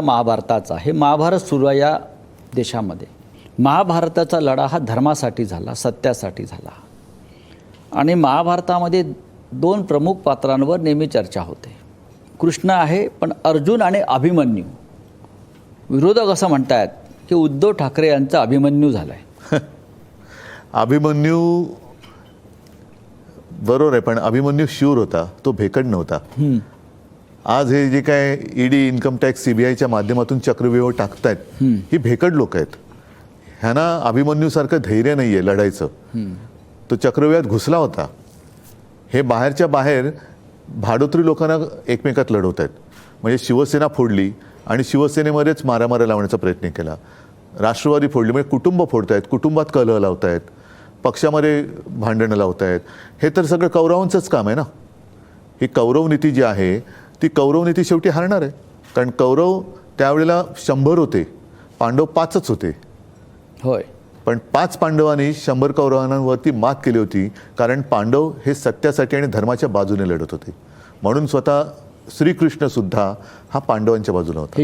महाभारताचा हे महाभारत सुरू आहे या देशामध्ये. महाभारताचा लढा हा धर्मासाठी झाला सत्यासाठी झाला. आणि महाभारतामध्ये दोन प्रमुख पात्रांवर नेहमी चर्चा होते. कृष्ण आहे पण अर्जुन आणि अभिमन्यू. विरोधक असं म्हणतायत की उद्धव ठाकरे यांचा अभिमन्यू झाला आहे अभिमन्यू बरोबर आहे पण अभिमन्यू शूर होता तो भेकड नव्हता. आज हे जे काय ईडी इन्कम टॅक्स सीबीआयच्या माध्यमातून चक्रव्यूह टाकतायत ही भेकड लोक आहेत. ह्यांना अभिमन्यूसारखं धैर्य नाहीये लढायचं. तो चक्रव्यूहात घुसला होता. हे बाहेरच्या बाहेर भाडोत्री लोकांना एकमेकात लढवत आहेत म्हणजे शिवसेना फोडली आणि शिवसेनेमध्येच मारामारा लावण्याचा प्रयत्न केला. राष्ट्रवादी फोडली म्हणजे कुटुंब फोडतायत कुटुंबात कलह लावतायत पक्षामध्ये भांडणं लावतायत. हे तर सगळं कौरवांचंच काम आहे ना? ही कौरव नीती जी आहे ती कौरव नीती शेवटी हारणार आहे. कारण कौरव त्यावेळेला शंभर होते पांडव पाचच होते. होय. पण पाच पांडवांनी शंभर कौरवांवरती मात केली होती कारण पांडव हे सत्यासाठी आणि धर्माच्या बाजूने लढत होते. म्हणून स्वतः श्रीकृष्ण सुद्धा हा पांडवांच्या बाजूला होता.